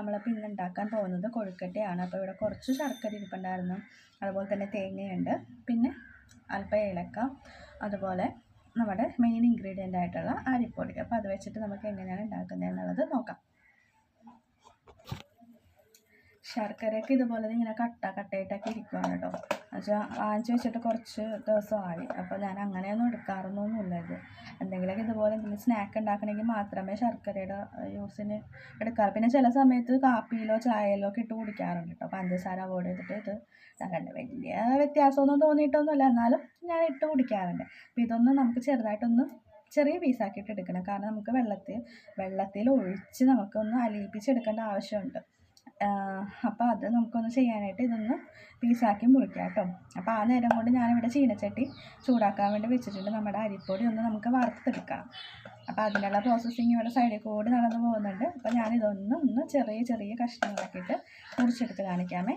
നമ്മളിപ്പോൾ ഇന്ന് ഉണ്ടാക്കാൻ പോകുന്നത് കൊഴുക്കട്ടയാണ്. അപ്പോൾ ഇവിടെ കുറച്ച് ശർക്കര ഇരിപ്പുണ്ടായിരുന്നു. അതുപോലെ തന്നെ തേങ്ങയുണ്ട്. പിന്നെ അല്പം ഏലക്ക. അതുപോലെ നമ്മുടെ മെയിൻ ഇൻഗ്രീഡിയന്റ് ആയിട്ടുള്ള അരിപ്പൊടി. അപ്പോൾ അത് വെച്ചിട്ട് നമുക്ക് എങ്ങനെയാണ് ഉണ്ടാക്കുന്നത് എന്നുള്ളത് നോക്കാം. ശർക്കരയൊക്കെ ഇതുപോലെ ഇങ്ങനെ കട്ട കട്ടയായിട്ടൊക്കെ ഇരിക്കുകയാണ് കേട്ടോ. എന്നുവെച്ചാൽ വാങ്ങിച്ച് വെച്ചിട്ട് കുറച്ച് ദിവസമായി. അപ്പോൾ ഞാൻ അങ്ങനെയൊന്നും എടുക്കാറൊന്നുമില്ല ഇത്. എന്തെങ്കിലുമൊക്കെ ഇതുപോലെ എന്തെങ്കിലും സ്നാക്ക് ഉണ്ടാക്കണമെങ്കിൽ മാത്രമേ ശർക്കരയുടെ യൂസിന് എടുക്കാറ്. പിന്നെ ചില സമയത്ത് കാപ്പിയിലോ ചായയിലോ ഒക്കെ ഇട്ട് കുടിക്കാറുണ്ട് കേട്ടോ. പഞ്ചസാര അവോയ്ഡ് ചെയ്തിട്ട് ഇത് ഇതാക്കണ്ട. വലിയ വ്യത്യാസമൊന്നും തോന്നിയിട്ടൊന്നുമില്ല. എന്നാലും ഞാൻ ഇട്ട് കുടിക്കാറുണ്ട്. അപ്പോൾ ഇതൊന്ന് നമുക്ക് ചെറുതായിട്ടൊന്ന് ചെറിയ പീസാക്കിയിട്ട് എടുക്കണം. കാരണം നമുക്ക് വെള്ളത്തിൽ വെള്ളത്തിൽ ഒഴിച്ച് നമുക്കൊന്ന് അലിയിപ്പിച്ചെടുക്കേണ്ട ആവശ്യമുണ്ട്. അപ്പോൾ അത് നമുക്കൊന്ന് ചെയ്യാനായിട്ട് ഇതൊന്ന് പീസാക്കി മുറിക്കാം കേട്ടോ. അപ്പോൾ ആ നേരം കൊണ്ട് ഞാനിവിടെ ചീനച്ചട്ടി ചൂടാക്കാൻ വേണ്ടി വെച്ചിട്ടുണ്ട്. നമ്മുടെ അരിപ്പൊടി ഒന്ന് നമുക്ക് വറുത്തെടുക്കണം. അപ്പോൾ അതിനുള്ള പ്രോസസ്സിങ് ഇവിടെ സൈഡിൽ കൂടി നടന്നു പോകുന്നുണ്ട്. അപ്പോൾ ഞാനിതൊന്ന് ഒന്ന് ചെറിയ ചെറിയ കഷ്ണങ്ങളാക്കിയിട്ട് മുറിച്ചെടുത്ത് കാണിക്കാമേ.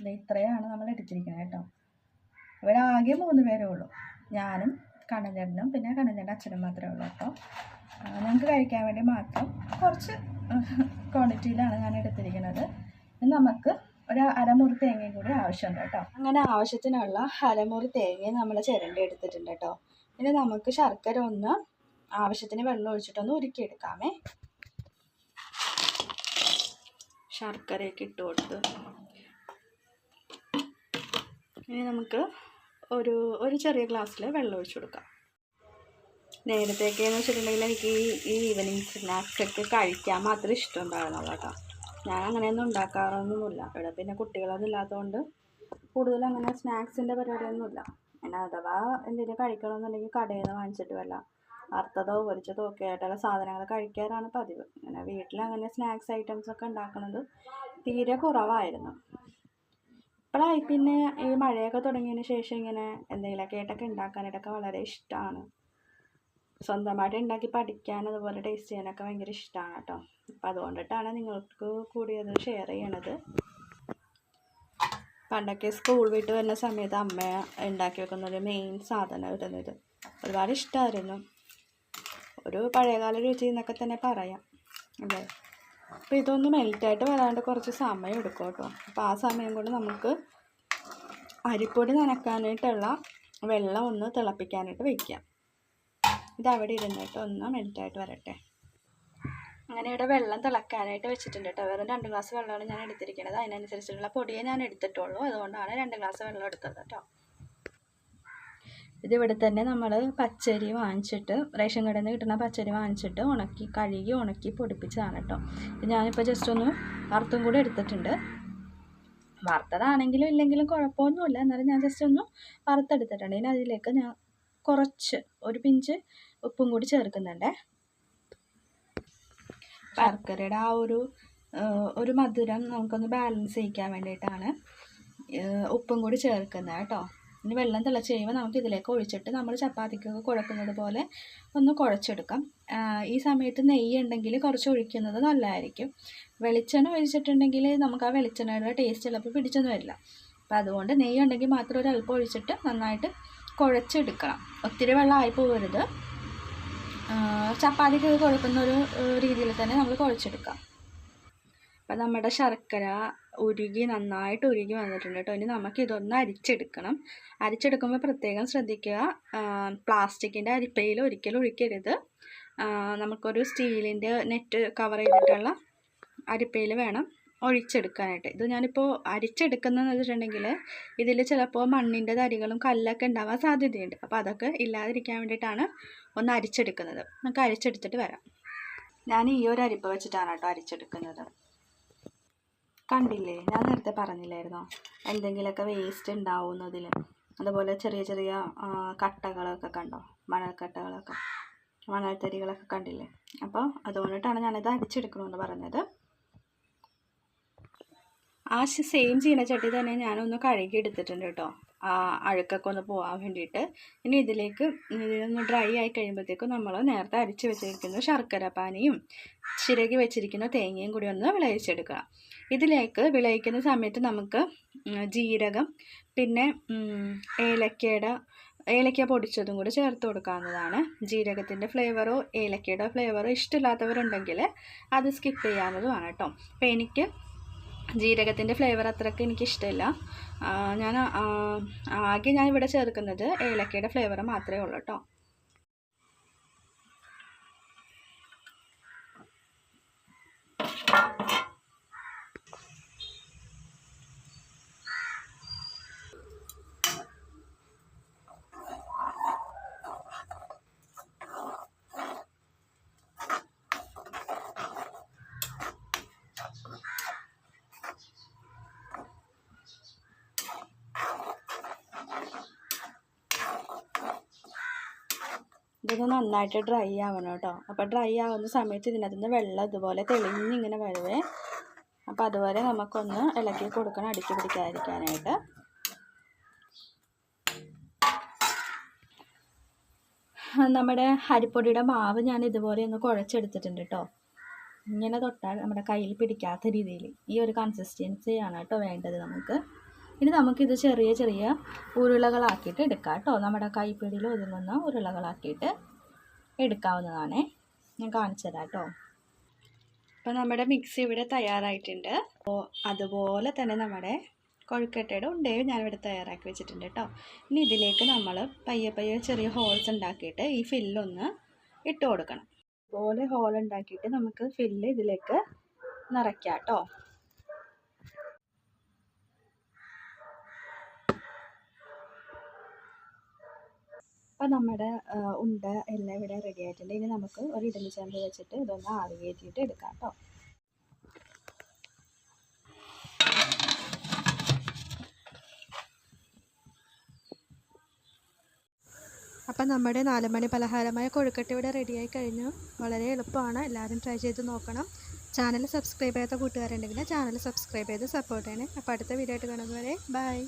ഇത് ഇത്രയാണ് നമ്മൾ എടുത്തിരിക്കുന്നത് കേട്ടോ. ഇവിടെ ആകെ മൂന്ന് പേരേ ഉള്ളൂ. ഞാനും കണ്ണഞ്ചേട്ടനും പിന്നെ കണ്ണഞ്ചേട്ടന്റെ അച്ഛനും മാത്രമേ ഉള്ളൂ അപ്പോൾ ഞങ്ങൾക്ക് കഴിക്കാൻ വേണ്ടി മാത്രം കുറച്ച് ക്വാണ്ടിറ്റിയിലാണ് ഞാൻ എടുത്തിരിക്കുന്നത്. നമുക്ക് ഒരു അരമുറി തേങ്ങയും കൂടി ആവശ്യമുണ്ട് കേട്ടോ. അങ്ങനെ ആവശ്യത്തിനുള്ള അരമുറി തേങ്ങയും നമ്മൾ ചിരണ്ടി എടുത്തിട്ടുണ്ട് കേട്ടോ. ഇനി നമുക്ക് ശർക്കര ഒന്ന് ആവശ്യത്തിന് വെള്ളം ഒഴിച്ചിട്ടൊന്ന് ഉരുക്കിയെടുക്കാമേ. ശർക്കരയൊക്കെ ഇട്ട് കൊടുത്ത്. ഇനി നമുക്ക് ഒരു ഒരു ചെറിയ ഗ്ലാസ്സിൽ വെള്ളം ഒഴിച്ചു കൊടുക്കാം. നേരത്തെയൊക്കെ എന്ന് വെച്ചിട്ടുണ്ടെങ്കിൽ എനിക്ക് ഈ ഈ ഈവനിങ് സ്നാക്സൊക്കെ കഴിക്കാൻ മാത്രമേ ഇഷ്ടം ഉണ്ടായിരുന്നുള്ളൂ കേട്ടോ. ഞാൻ അങ്ങനെയൊന്നും ഉണ്ടാക്കാറൊന്നുമില്ല. ഇവിടെ പിന്നെ കുട്ടികളൊന്നും ഇല്ലാത്തതുകൊണ്ട് കൂടുതൽ അങ്ങനെ സ്നാക്സിന്റെ പരിപാടിയൊന്നുമില്ല. പിന്നെ അഥവാ എന്തെങ്കിലും കഴിക്കണമെന്നുണ്ടെങ്കിൽ കടയിൽ നിന്ന് വാങ്ങിച്ചിട്ട് വല്ല വറുത്തതോ പൊരിച്ചതോ ഒക്കെ ആയിട്ടുള്ള സാധനങ്ങൾ കഴിക്കാറാണ് പതിവ്. അങ്ങനെ വീട്ടിൽ അങ്ങനെ സ്നാക്സ് ഐറ്റംസ് ഒക്കെ ഉണ്ടാക്കുന്നത് തീരെ കുറവായിരുന്നു. ഇപ്പോഴായി പിന്നെ ഈ മഴയൊക്കെ തുടങ്ങിയതിന് ശേഷം ഇങ്ങനെ എന്തെങ്കിലുമൊക്കെ ആയിട്ടൊക്കെ ഉണ്ടാക്കാനായിട്ടൊക്കെ വളരെ ഇഷ്ടമാണ്. സ്വന്തമായിട്ട് ഉണ്ടാക്കി പഠിക്കാൻ അതുപോലെ ടേസ്റ്റ് ചെയ്യാനൊക്കെ ഭയങ്കര ഇഷ്ടമാണ് കേട്ടോ. അപ്പം അതുകൊണ്ടിട്ടാണ് നിങ്ങൾക്ക് കൂടി അത് ഷെയർ ചെയ്യണത്. പണ്ടൊക്കെ സ്കൂൾ വിട്ട് വരുന്ന സമയത്ത് അമ്മ ഉണ്ടാക്കി വെക്കുന്ന ഒരു മെയിൻ സാധനമായിരുന്നു ഇത്. ഒരുപാട് ഇഷ്ടമായിരുന്നു ഒരു പഴയകാല രുചി എന്നൊക്കെ തന്നെ പറയാം. അല്ലേ? അപ്പോൾ ഇതൊന്ന് മെൽറ്റായിട്ട് വരാണ്ട് കുറച്ച് സമയം എടുക്കും കേട്ടോ. അപ്പോൾ ആ സമയം കൊണ്ട് നമുക്ക് അരിപ്പൊടി നനക്കാനായിട്ടുള്ള വെള്ളം ഒന്ന് തിളപ്പിക്കാനായിട്ട് വയ്ക്കാം ഇത് അവിടെ ഇരുന്നിട്ട് ഒന്ന് മെൽറ്റായിട്ട് വരട്ടെ. അങ്ങനെ ഇവിടെ വെള്ളം തിളക്കാനായിട്ട് വെച്ചിട്ടുണ്ട് കേട്ടോ. വെറും രണ്ട് ഗ്ലാസ് വെള്ളമാണ് ഞാൻ എടുത്തിരിക്കുന്നത്. അതിനനുസരിച്ചുള്ള പൊടിയെ ഞാൻ എടുത്തിട്ടുള്ളൂ. അതുകൊണ്ടാണ് രണ്ട് ഗ്ലാസ് വെള്ളം എടുത്തത് കേട്ടോ. ഇതിവിടെ തന്നെ നമ്മൾ പച്ചരി വാങ്ങിച്ചിട്ട് റേഷൻ കടയിൽ നിന്ന് കിട്ടുന്ന പച്ചരി വാങ്ങിച്ചിട്ട് ഉണക്കി കഴുകി ഉണക്കി പൊടിപ്പിച്ചതാണ് കേട്ടോ. ഞാനിപ്പോൾ ജസ്റ്റ് ഒന്ന് വറുത്തും കൂടി എടുത്തിട്ടുണ്ട്. വറുത്തതാണെങ്കിലും ഇല്ലെങ്കിലും കുഴപ്പമൊന്നുമില്ല. എന്നാലും ഞാൻ ജസ്റ്റ് ഒന്ന് വറുത്തെടുത്തിട്ടുണ്ട്. ഇനി അതിലേക്ക് ഞാൻ കുറച്ച് ഒരു പിഞ്ച് ഉപ്പും കൂടി ചേർക്കുന്നുണ്ട്. ശർക്കരയുടെ ആ ഒരു ഒരു മധുരം നമുക്കൊന്ന് ബാലൻസ് ചെയ്യിക്കാൻ വേണ്ടിയിട്ടാണ് ഉപ്പും കൂടി ചേർക്കുന്നത് കേട്ടോ. ഇനി വെള്ളം തിളച്ച് കഴിയുമ്പോൾ നമുക്ക് ഇതിലേക്ക് ഒഴിച്ചിട്ട് നമ്മൾ ചപ്പാത്തിക്കൊക്കെ കുഴക്കുന്നത് പോലെ ഒന്ന് കുഴച്ചെടുക്കാം. ഈ സമയത്ത് നെയ്യ് ഉണ്ടെങ്കിൽ കുറച്ച് ഒഴിക്കുന്നത് നല്ലതായിരിക്കും. വെളിച്ചെണ്ണ ഒഴിച്ചിട്ടുണ്ടെങ്കിൽ നമുക്ക് ആ വെളിച്ചെണ്ണയുടെ ടേസ്റ്റ് ചിലപ്പോൾ പിടിച്ചൊന്നും വരില്ല. അപ്പം അതുകൊണ്ട് നെയ്യ് ഉണ്ടെങ്കിൽ മാത്രം ഒരു അല്പം ഒഴിച്ചിട്ട് നന്നായിട്ട് കുഴച്ചെടുക്കണം. ഒത്തിരി വെള്ളം ആയി പോകരുത്. ചപ്പാത്തിക്ക് കുഴക്കുന്ന ഒരു രീതിയിൽ തന്നെ നമ്മൾ കുഴച്ചെടുക്കാം. അപ്പം നമ്മുടെ ശർക്കര ഉരുകി നന്നായിട്ട് ഉരുകി വന്നിട്ടുണ്ട് കേട്ടോ. ഇനി നമുക്ക് ഇതൊന്ന് അരിച്ചെടുക്കണം. അരിച്ചെടുക്കുമ്പോൾ പ്രത്യേകം ശ്രദ്ധിക്കുക. പ്ലാസ്റ്റിക്കിന്റെ അരിപ്പയിൽ ഒരിക്കലും ഒഴിക്കരുത്. നമുക്കൊരു സ്റ്റീലിന്റെ നെറ്റ് കവർ ചെയ്തിട്ടുള്ള അരിപ്പയിൽ വേണം. ഒഴിച്ചെടുക്കാനായിട്ട്. ഇത് ഞാനിപ്പോൾ അരിച്ചെടുക്കുന്നതെന്ന് വെച്ചിട്ടുണ്ടെങ്കിൽ ഇതിൽ ചിലപ്പോൾ മണ്ണിന്റെ തരികളും കല്ലൊക്കെ ഉണ്ടാവാൻ സാധ്യതയുണ്ട്. അപ്പോൾ അതൊക്കെ ഇല്ലാതിരിക്കാൻ വേണ്ടിയിട്ടാണ് ഒന്ന് അരിച്ചെടുക്കുന്നത്. നമുക്ക് അരിച്ചെടുത്തിട്ട് വരാം. ഞാൻ ഈ ഒരു അരിപ്പ വെച്ചിട്ടാണ് കേട്ടോ അരിച്ചെടുക്കുന്നത്. കണ്ടില്ലേ? ഞാൻ നേരത്തെ പറഞ്ഞില്ലായിരുന്നോ? എന്തെങ്കിലുമൊക്കെ വേസ്റ്റ് ഉണ്ടാവുന്നതിൽ. അതുപോലെ ചെറിയ ചെറിയ കട്ടകളൊക്കെ കണ്ടോ? മണൽക്കട്ടകളൊക്കെ. മണൽത്തരികളൊക്കെ കണ്ടില്ലേ? അപ്പോൾ അതുകൊണ്ടിട്ടാണ് ഞാനിത് അരിച്ചെടുക്കണമെന്ന് പറഞ്ഞത്. ആ സെയിം ചട്ടി തന്നെ ഞാനൊന്ന് കഴുകി എടുത്തിട്ടുണ്ട് കേട്ടോ. ആ അഴുക്കൊക്കെ ഒന്ന് പോകാൻ വേണ്ടിയിട്ട്. ഇനി ഇതിലേക്ക് ഇതിലൊന്ന് ഡ്രൈ ആയി കഴിയുമ്പോഴത്തേക്കും നമ്മൾ നേരത്തെ അരിച്ച് വെച്ചിരിക്കുന്ന ശർക്കര പാനിയും ചിരകി വെച്ചിരിക്കുന്ന തേങ്ങയും കൂടി ഒന്ന് വിളയിച്ചെടുക്കുക. ഇതിലേക്ക് വിളയിക്കുന്ന സമയത്ത് നമുക്ക് ജീരകം പിന്നെ ഏലക്കയുടെ ഏലക്ക പൊടിച്ചതും കൂടി ചേർത്ത് കൊടുക്കാവുന്നതാണ്. ജീരകത്തിന്റെ ഫ്ലേവറോ ഏലക്കയുടെ ഫ്ലേവറോ ഇഷ്ടമില്ലാത്തവരുണ്ടെങ്കിൽ അത് സ്കിപ്പ് ചെയ്യാവുന്നതുമാണ് കേട്ടോ. അപ്പോൾ എനിക്ക് ജീരകത്തിന്റെ ഫ്ലേവർ അത്രയ്ക്ക് എനിക്ക് ഇഷ്ടമില്ല ഞാൻ ആകെ ഞാൻ ഇവിടെ ചേർക്കുന്നത് ഏലക്കയുടെ ഫ്ലേവർ മാത്രമേ ഉള്ളൂ കേട്ടോ ഇതൊന്ന് നന്നായിട്ട് ഡ്രൈ ആവണം കേട്ടോ അപ്പോൾ ഡ്രൈ ആവുന്ന സമയത്ത് ഇതിനകത്ത് നിന്ന് വെള്ളം ഇതുപോലെ തെളിഞ്ഞിങ്ങനെ വരുവേ. അപ്പോൾ അതുവരെ നമുക്കൊന്ന് ഇളക്കി കൊടുക്കണം അടുക്കി പിടിക്കാതിരിക്കാനായിട്ട്. നമ്മുടെ അരിപ്പൊടിയുടെ മാവ് ഞാൻ ഇതുപോലെ ഒന്ന് കുഴച്ചെടുത്തിട്ടുണ്ട് കേട്ടോ ഇങ്ങനെ തൊട്ടാൽ നമ്മുടെ കയ്യിൽ പിടിക്കാത്ത രീതിയിൽ ഈ ഒരു കൺസിസ്റ്റൻസിയാണ് കേട്ടോ വേണ്ടത് നമുക്ക്. ഇനി നമുക്കിത് ചെറിയ ചെറിയ ഉരുളകളാക്കിയിട്ട് എടുക്കാം കേട്ടോ. നമ്മുടെ കൈപ്പിടിയിൽ ഒതുങ്ങുന്ന ഉരുളകളാക്കിയിട്ട് എടുക്കാവുന്നതാണ്. ഞാൻ കാണിച്ചു തരാം കേട്ടോ. അപ്പോൾ നമ്മുടെ മിക്സി ഇവിടെ തയ്യാറായിട്ടുണ്ട്. അപ്പോൾ അതുപോലെ തന്നെ നമ്മുടെ കൊഴുക്കട്ടയുടെ ഉണ്ടയും ഞാനിവിടെ തയ്യാറാക്കി വെച്ചിട്ടുണ്ട് കേട്ടോ. ഇനി ഇതിലേക്ക് നമ്മൾ പയ്യെ പയ്യെ ചെറിയ ഹോൾസ് ഉണ്ടാക്കിയിട്ട് ഈ ഫില്ലൊന്ന് ഇട്ട് കൊടുക്കണം. അതുപോലെ ഹോൾ ഉണ്ടാക്കിയിട്ട് നമുക്ക് ഫില്ല് ഇതിലേക്ക് നിറയ്ക്കാം കേട്ടോ. അപ്പോൾ നമ്മുടെ ഉണ്ട. എല്ലാം ഇവിടെ റെഡി ആയിട്ടുണ്ട്. ഇനി നമുക്ക് ഒരു ഇഡലി ചെമ്പ് വെച്ചിട്ട് ഇതൊന്ന് ആവി കയറ്റിയിട്ട് എടുക്കാം കേട്ടോ അപ്പം നമ്മുടെ നാലുമണി പലഹാരമായ കൊഴുക്കട്ട ഇവിടെ റെഡിയായി കഴിഞ്ഞു. വളരെ എളുപ്പമാണ്. എല്ലാവരും ട്രൈ ചെയ്ത് നോക്കണം. ചാനൽ സബ്സ്ക്രൈബ് ചെയ്യാത്ത കൂട്ടുകാരുണ്ടെങ്കിൽ ചാനൽ സബ്സ്ക്രൈബ് ചെയ്ത് സപ്പോർട്ട് ചെയ്യണേ. അപ്പോൾ അടുത്ത വീഡിയോ ആയിട്ട് കാണുന്നവരെ ബൈ